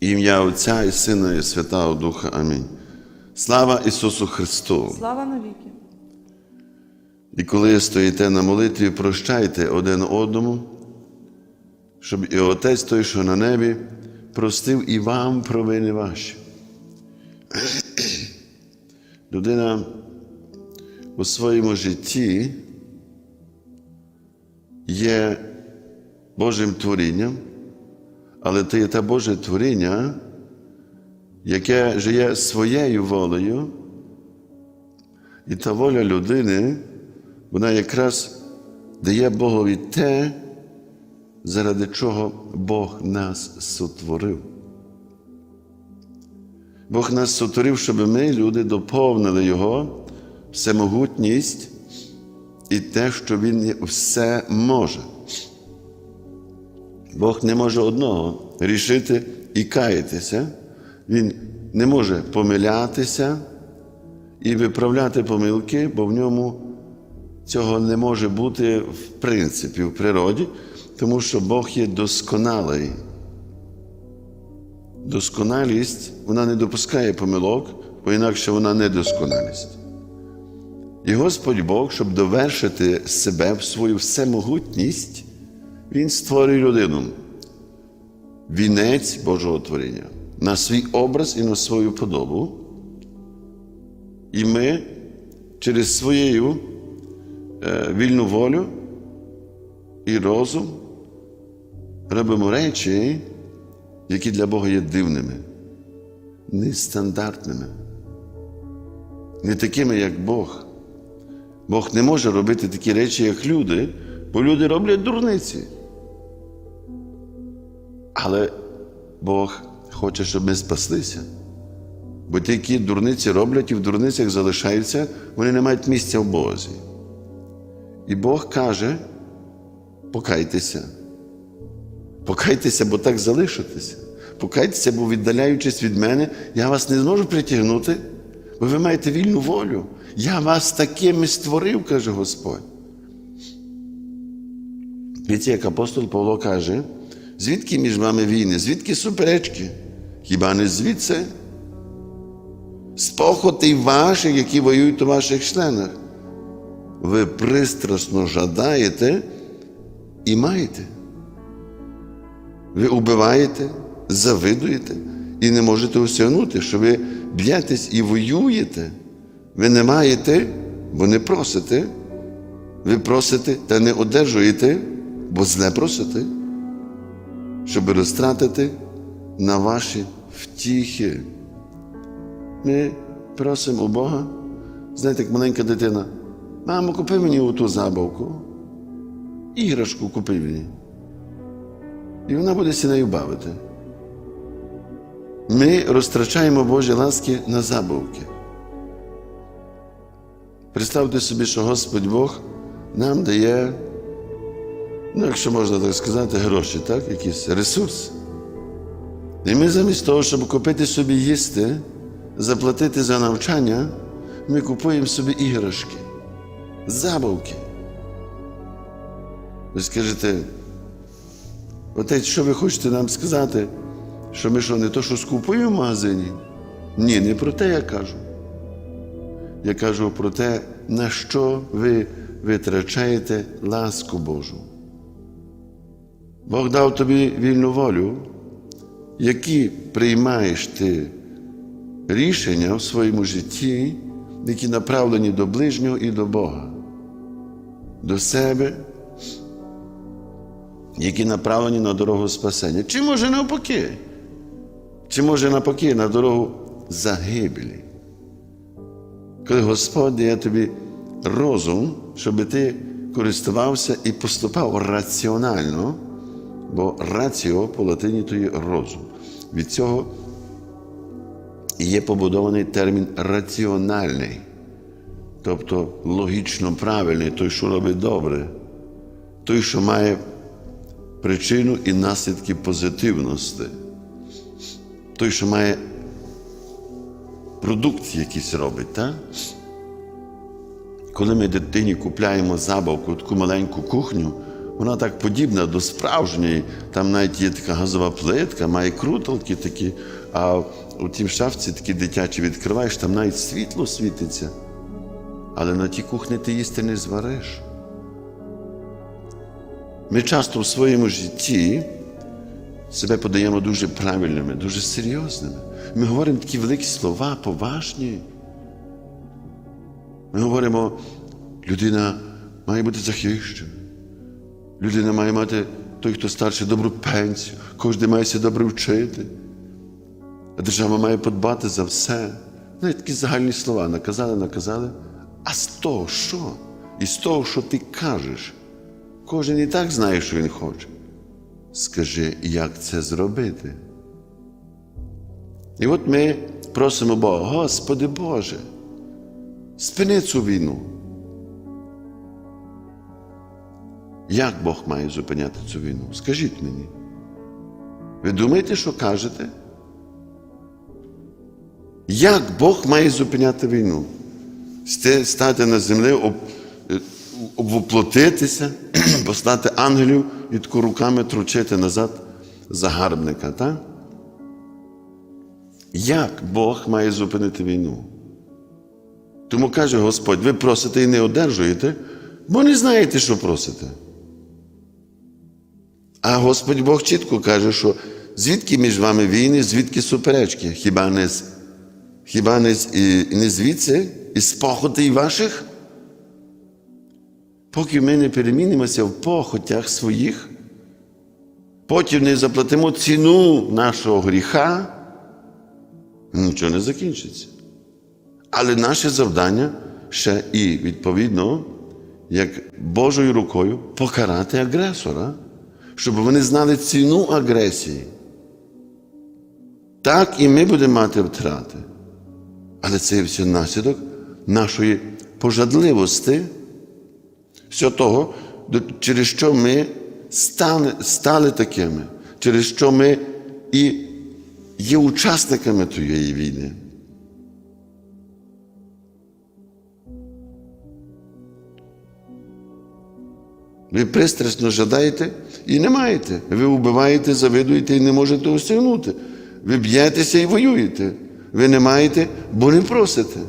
Ім'я Отця і Сина, і Святого Духа. Амінь. Слава Ісусу Христу! Слава навіки. І коли стоїте на молитві, прощайте один одному, щоб і Отець той, що на небі, простив і вам провини ваші. Людина у своєму житті є Божим творінням, але це є те Боже творіння, яке живе своєю волею, і та воля людини, вона якраз дає Богові те, заради чого Бог нас сотворив. Бог нас сотворив, щоб ми, люди, доповнили Його всемогутність і те, що Він все може. Бог не може одного рішити і каятися. Він не може помилятися і виправляти помилки, бо в ньому цього не може бути в принципі в природі, тому що Бог є досконалий. Досконалість вона не допускає помилок, бо інакше вона недосконалість. І Господь Бог, щоб довершити себе в свою всемогутність, Він створює людину, вінець Божого творіння, на свій образ і на свою подобу. І ми через свою е, вільну волю і розум робимо речі, які для Бога є дивними, нестандартними, не такими, як Бог. Бог не може робити такі речі, як люди, бо люди роблять дурниці. Але Бог хоче, щоб ми спаслися. Бо ті, які дурниці роблять і в дурницях залишаються, вони не мають місця в Бозі. І Бог каже: покайтеся. Покайтеся, бо так залишитеся. Покайтеся, бо віддаляючись від мене, я вас не зможу притягнути, бо ви маєте вільну волю. Я вас такими створив, каже Господь. Віці, як апостол Павло каже, звідки між вами війни, звідки суперечки? Хіба не звідси? З похотей ваших, які воюють у ваших членах. Ви пристрасно жадаєте і маєте. Ви убиваєте, завидуєте і не можете осягнути, що ви б'єтесь і воюєте. Ви не маєте, бо не просите. Ви просите та не одержуєте, бо зле просите, щоб розтратити на ваші втіхи. Ми просимо Бога, знаєте, як маленька дитина, мамо, купи мені оту забавку, іграшку купи мені. І вона буде нею бавити. Ми розтрачаємо Божі ласки на забавки. Представте собі, що Господь Бог нам дає, ну, якщо можна так сказати, гроші, так? якийсь ресурс. І ми замість того, щоб купити собі їсти, заплатити за навчання, ми купуємо собі іграшки, забавки. Ви скажете, отець, що ви хочете нам сказати, що ми що, не то, що скупуємо в магазині? Ні, не про те я кажу. Я кажу про те, на що ви витрачаєте ласку Божу. Бог дав тобі вільну волю, які приймаєш ти рішення в своєму житті, які направлені до ближнього і до Бога, до себе, які направлені на дорогу спасення. Чи може навпаки? Чи може навпаки на дорогу загибелі? Коли Господь дає тобі розум, щоб ти користувався і поступав раціонально, бо раціо по латині то є розум. Від цього є побудований термін раціональний, тобто логічно правильний, той, що робить добре, той, що має причину і наслідки позитивності, той, що має продукт якийсь робить. так? Коли ми дитині купляємо забавку, таку маленьку кухню, вона так подібна до справжньої. Там навіть є така газова плитка, має круталки такі, а у тім шафці такі дитячі відкриваєш, там навіть світло світиться. Але на тій кухні ти їсти не звариш. Ми часто в своєму житті себе подаємо дуже правильними, дуже серйозними. Ми говоримо такі великі слова, поважні. Ми говоримо, людина має бути захищена. Людина має мати той, хто старший, добру пенсію, кожен має себе добре вчити. А держава має подбати за все. Навіть такі загальні слова наказали, наказали. А з того що? І з того, що ти кажеш, кожен і так знає, що він хоче. Скажи, як це зробити? І от ми просимо Бога, Господи Боже, спини цю війну. Як Бог має зупиняти цю війну? Скажіть мені. Ви думаєте, що кажете? Як Бог має зупиняти війну? Стати на землі, об, е, обвоплотитися, послати ангелів і таку руками тручити назад загарбника, так? Як Бог має зупинити війну? Тому каже Господь, ви просите і не одержуєте, бо не знаєте, що просите. А Господь Бог чітко каже, що звідки між вами війни, звідки суперечки? Хіба не, хіба не, і, не звідси, із похотей ваших? Поки ми не перемінимося в похотях своїх, потім не заплатимо ціну нашого гріха, нічого не закінчиться. Але наше завдання ще і відповідно, як Божою рукою, покарати агресора, щоб вони знали ціну агресії. Так і ми будемо мати втрати. Але це все наслідок нашої пожадливості, все того, через що ми стали, стали такими, через що ми і є учасниками тієї війни. Ви пристрасно жадаєте і не маєте. Ви вбиваєте, завидуєте і не можете осягнути. Ви б'єтеся і воюєте. Ви не маєте, бо не просите.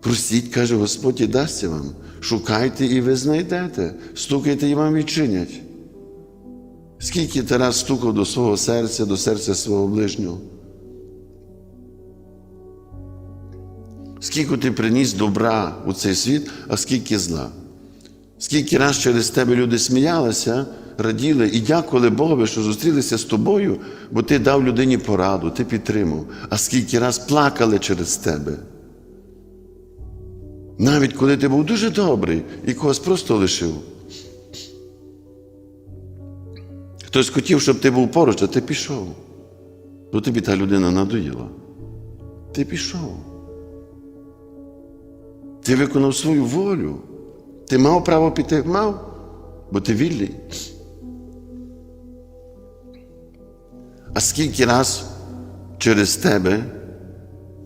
Простіть, каже Господь, і дасться вам. Шукайте і ви знайдете. Стукайте і вам відчинять. Скільки Тарас стукав до свого серця, до серця свого ближнього? Скільки ти приніс добра у цей світ, а скільки зла? Скільки раз через тебе люди сміялися, раділи і дякували Богові, що зустрілися з тобою, бо ти дав людині пораду, ти підтримав, а скільки раз плакали через тебе. Навіть коли ти був дуже добрий і когось просто лишив. Хтось хотів, щоб ти був поруч, а ти пішов. Бо тобі та людина надоїла. Ти пішов. Ти виконав свою волю. Ти мав право піти? Мав, бо ти вільний. А скільки раз через тебе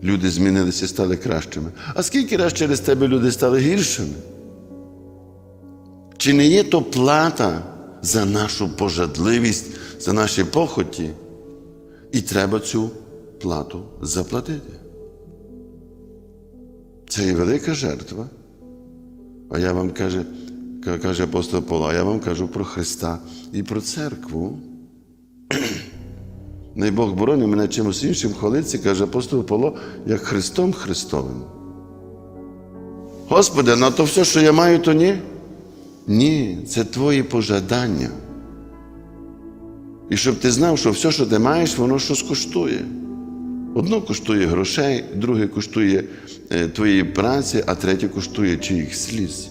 люди змінилися і стали кращими? А скільки раз через тебе люди стали гіршими? Чи не є то плата за нашу пожадливість, за наші похоті? І треба цю плату заплатити. Це є велика жертва. А я вам каже, каже апостол Павло, а я вам кажу про Христа і про церкву. Не Бог боронив мене чимось іншим хвалиться, каже апостол Павло, як Христом Христовим. Господи, на то все, що я маю, то ні? Ні, це твої пожадання. І щоб ти знав, що все, що ти маєш, воно щось коштує. Одно коштує грошей, друге коштує е, твоєї праці, а третє коштує чиїх сліз.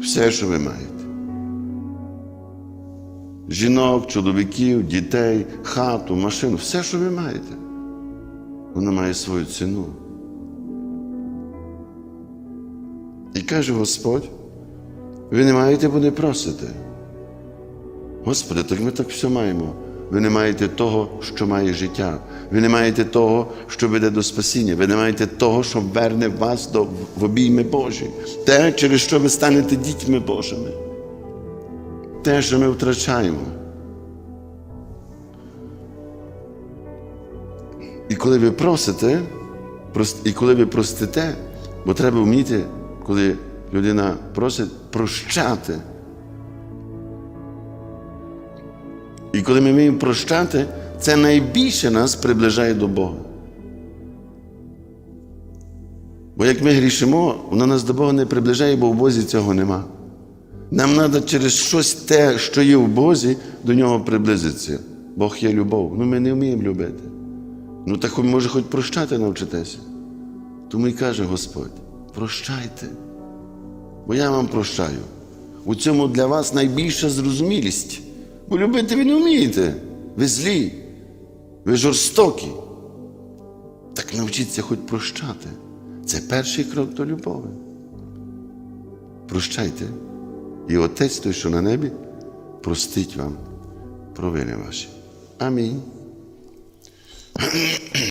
Все, що ви маєте. Жінок, чоловіків, дітей, хату, машину, все, що ви маєте, воно має свою ціну. І каже Господь, ви не маєте, бо не просите. Господи, так ми так все маємо. Ви не маєте того, що має життя. Ви не маєте того, що веде до спасіння. Ви не маєте того, що верне вас до в обійми Божі. Те, через що ви станете дітьми Божими. Те, що ми втрачаємо. І коли ви просите, і коли ви простите, бо треба вміти, коли людина просить, прощати. І коли ми вміємо прощати, це найбільше нас приближає до Бога. Бо як ми грішимо, воно нас до Бога не приближає, бо в Бозі цього нема. Нам треба через щось те, що є в Бозі, до нього приблизитися. Бог є любов. Ну ми не вміємо любити. Ну так може хоч прощати навчитеся. Тому і каже Господь: прощайте, бо я вам прощаю. У цьому для вас найбільша зрозумілість. Бо любити ви не вмієте. Ви злі, ви жорстокі. Так навчіться хоч прощати. Це перший крок до любові. Прощайте. І Отець той, що на небі, простить вам провини ваші. Амінь.